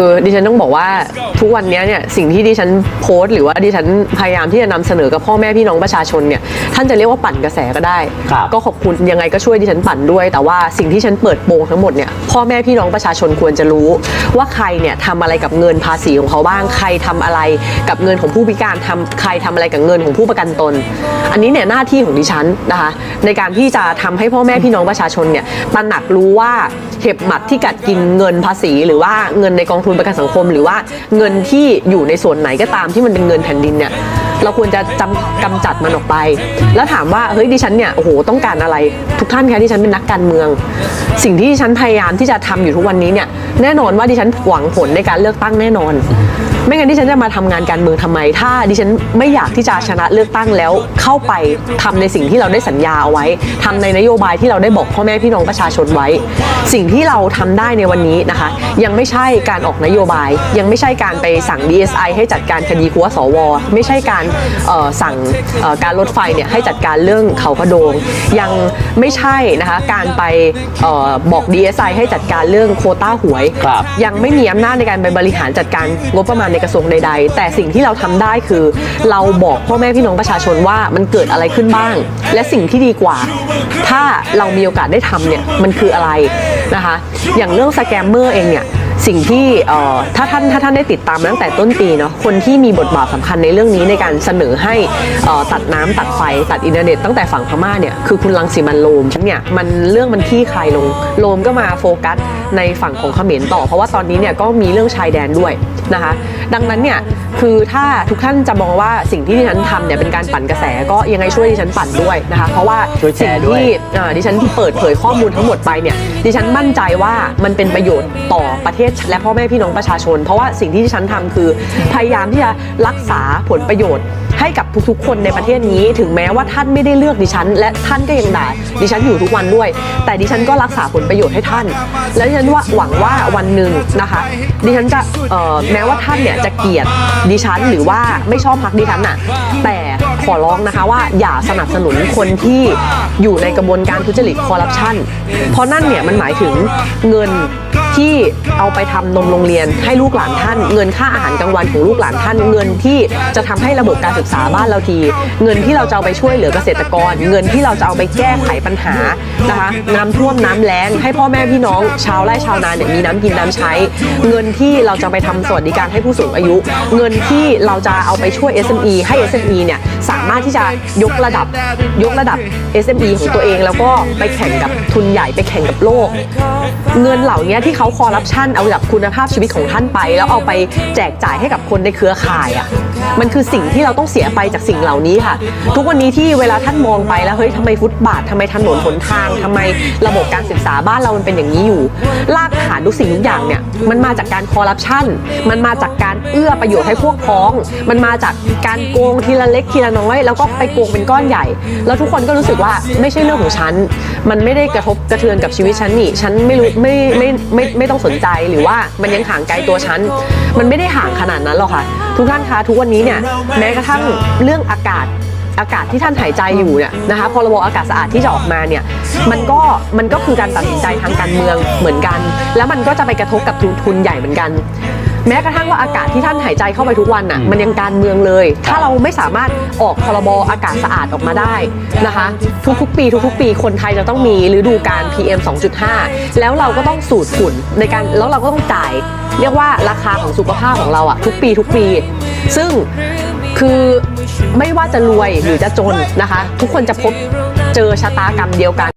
เออดิฉันต้องบอกว่าทุกวันนี้เนี่ยสิ่งที่ดิฉันโพสต์หรือว่าดิฉันพยายามที่จะนำเสนอกับพ่อแม่พี่น้องประชาชนเนี่ยท่านจะเรียกว่าปั่นกระแสก็ได้ครับก็ขอบคุณยังไงก็ช่วยดิฉันปั่นด้วย แต่ว่าสิ่งที่ฉันเปิดโปงทั้งหมดเนี่ยพ่อแม่พี่น้องประชาชนควรจะรู้ ว่าใครเนี่ยทำอะไรกับเงินภาษีของเขาบ้างใครทำอะไรกับเงินของผู้พิการทำใครทำอะไรกับเงินของผู้ประกันตน อันนี้เนี่ยหน้าที่ของดิฉันนะคะในการที่จะทำให้พ่อแม่พี่น้องประชาชนเนี่ยตระหนักรู้ว่าเห็บหมัดที่กัดกินเงินภาษีหรือว่าเงินในกองทุนประกันสังคม หรือว่าเงินที่อยู่ในส่วนไหนก็ตามที่มันเป็นเงินแผ่นดินเนี่ย เราควรจะจำกำจัดมันออกไป แล้วถามว่าเฮ้ยดิฉันเนี่ยโอ้โหต้องการอะไร ทุกท่านคะดิฉันเป็นนักการเมือง สิ่งที่ดิฉันพยายามที่จะทำอยู่ทุกวันนี้เนี่ยแน่นอนว่าดิฉันหวังผลในการเลือกตั้งแน่นอน ไม่งั้นดิฉันจะมาทำงานการเมืองทำไม ถ้าดิฉันไม่อยากที่จะชนะเลือกตั้งแล้วเข้าไปทำในสิ่งที่เราได้สัญญาเอาไว้ทำในนโยบายที่เราได้บอกพ่อแม่พี่น้องประชาชนไว้ สิ่งที่เราทำได้ในวันนี้นะคะ ยังไม่ใช่การออกนโยบาย ยังไม่ใช่การไปสั่ง DSI ให้จัดการคดีคัวสว ไม่ใช่การสั่งเอ่อการรถไฟเนี่ยให้จัดการเรื่องเขากระโดง ยังไม่ใช่นะคะการไปเอ่อบอก DSI ให้จัดการเรื่องโควต้าหวยครับยังไม่มีอำนาจในการไปบริหารจัดการงบประมาณในกระทรวงใด ๆ แต่สิ่งที่เราทำได้คือเราบอกพ่อแม่พี่น้องประชาชนว่ามันเกิดอะไรขึ้นบ้าง และสิ่งที่ดีกว่า ถ้าเรามีโอกาสได้ทำเนี่ยมันคืออะไรนะคะ อย่างเรื่องสแกมเมอร์เองเนี่ย สิ่งที่ถ้าท่านถ้าท่านได้ติดตามตั้งแต่ต้นปีเนาะคนที่มีบทบาทสำคัญในเรื่องนี้ในการเสนอให้ตัดน้ำตัดไฟตัดอินเทอร์เน็ตตั้งแต่ฝั่งพม่าเนี่ยคือคุณลังสีมันโลมเนี่ยมันเรื่องมันที่คลายลงโลมก็มาโฟกัส ในฝั่งของเขมรต่อ เพราะว่าตอนนี้เนี่ยก็มีเรื่องชายแดนด้วยนะคะ ดังนั้นเนี่ยคือถ้าทุกท่านจะมองว่าสิ่งที่ดิฉันทำเนี่ยเป็นการปั่นกระแสก็ยังไงช่วยดิฉันปั่นด้วยนะคะ เพราะว่าช่วยแชสิ่งร์ด้วย ที่อ่าดิฉันที่เปิดเผยข้อมูลทั้งหมดไปเนี่ยดิฉันมั่นใจว่ามันเป็นประโยชน์ต่อประเทศและพ่อแม่พี่น้องประชาชน เพราะว่าสิ่งที่ดิฉันทำคือพยายามที่จะรักษาผลประโยชน์ ให้กับทุกๆ คนในประเทศนี้ ถึงแม้ว่าท่านไม่ได้เลือกดิฉัน และท่านก็ยังด่าดิฉันอยู่ทุกวันด้วย แต่ดิฉันก็รักษาผลประโยชน์ให้ท่าน และดิฉันว่าหวังว่าวันหนึ่งนะคะ ดิฉันจะเอ่อแม้ว่าท่านเนี่ยจะเกลียดดิฉันหรือว่าไม่ชอบพักดิฉันน่ะแต่ขอร้องนะคะว่าอย่าสนับสนุนคนที่อยู่ในกระบวนการทุจริตคอร์รัปชันเพราะนั่นเนี่ยมันหมายถึงเงิน ที่เอาไปทำนมโรงเรียนให้ลูกหลานท่าน เงินค่าอาหารกลางวันของลูกหลานท่าน เงินที่จะทำให้ระบบการศึกษาบ้านเราที เงินที่เราจะเอาไปช่วยเหลือเกษตรกร เงินที่เราจะเอาไปแก้ไขปัญหานะคะน้ำท่วมน้ำแล้งให้พ่อแม่พี่น้อง ชาวไร่ชาวนาเนี่ยมีน้ำกินน้ำใช้ เงินที่เราจะไปทำสวัสดิการให้ผู้สูงอายุ เงินที่เราจะเอาไปช่วย SME ให้ SME เนี่ยสามารถที่จะยกระดับยกระดับ SME ของตัวเอง แล้วก็ไปแข่งกับทุนใหญ่ไปแข่งกับโลก เงินเหล่านี้ที่เขาคอร์รัปชันเอาจากคุณภาพชีวิตของท่านไป แล้วเอาไปแจกจ่ายให้กับคนในเครือข่ายอะ มันคือสิ่งที่เราต้องเสียไปจากสิ่งเหล่านี้ค่ะ ทุกวันนี้ที่เวลาท่านมองไปแล้วเฮ้ยทำไมฟุตบาททำไมถนนหนทางทำไมระบบการศึกษาบ้านเรามันเป็นอย่างนี้อยู่รากฐานทุกสิ่งทุกอย่างเนี่ยมันมาจากการคอร์รัปชันมันมาจากการเอื้อประโยชน์ให้พวกพ้อง มันมาจากการโกงทีละเล็กทีละน้อย แล้วก็ไปโกงเป็นก้อนใหญ่ แล้วทุกคนก็รู้สึกว่าไม่ใช่เรื่องของฉัน มันไม่ได้กระทบกระเทือนกับชีวิตฉันนี่ฉันไม่รู้ไม่ไม่ไม่ไม่ต้องสนใจหรือว่ามันยังห่างไกลตัวฉัน มันไม่ได้ห่างขนาดนั้นหรอกค่ะ ทุกท่านคะทุกวันนี้เนี่ยแม้กระทั่งเรื่องอากาศอากาศที่ท่านหายใจอยู่เนี่ยนะคะพรบอากาศสะอาดที่จะออกมาเนี่ยมันก็มันก็คือการตัดสินใจทางการเมืองเหมือนกัน แล้วมันก็จะไปกระทบกับทุนทุนใหญ่เหมือนกัน แม้กระทั่งว่าอากาศที่ท่านหายใจเข้าไปทุกวันน่ะมันยังการเมืองเลย ถ้าเราไม่สามารถออกพรบอากาศสะอาดออกมาได้นะคะ ทุกๆ ปี ทุกๆ ปีคนไทยจะต้องมีฤดูการ PM 2.5 แล้วเราก็ต้องสูดฝุ่นในการแล้วเราก็ต้องจ่าย เรียกว่าราคาของสุขภาพของเราอะทุกปีทุกปี ซึ่งคือไม่ว่าจะรวยหรือจะจนนะคะ ทุกคนจะพบเจอชะตากรรมเดียวกัน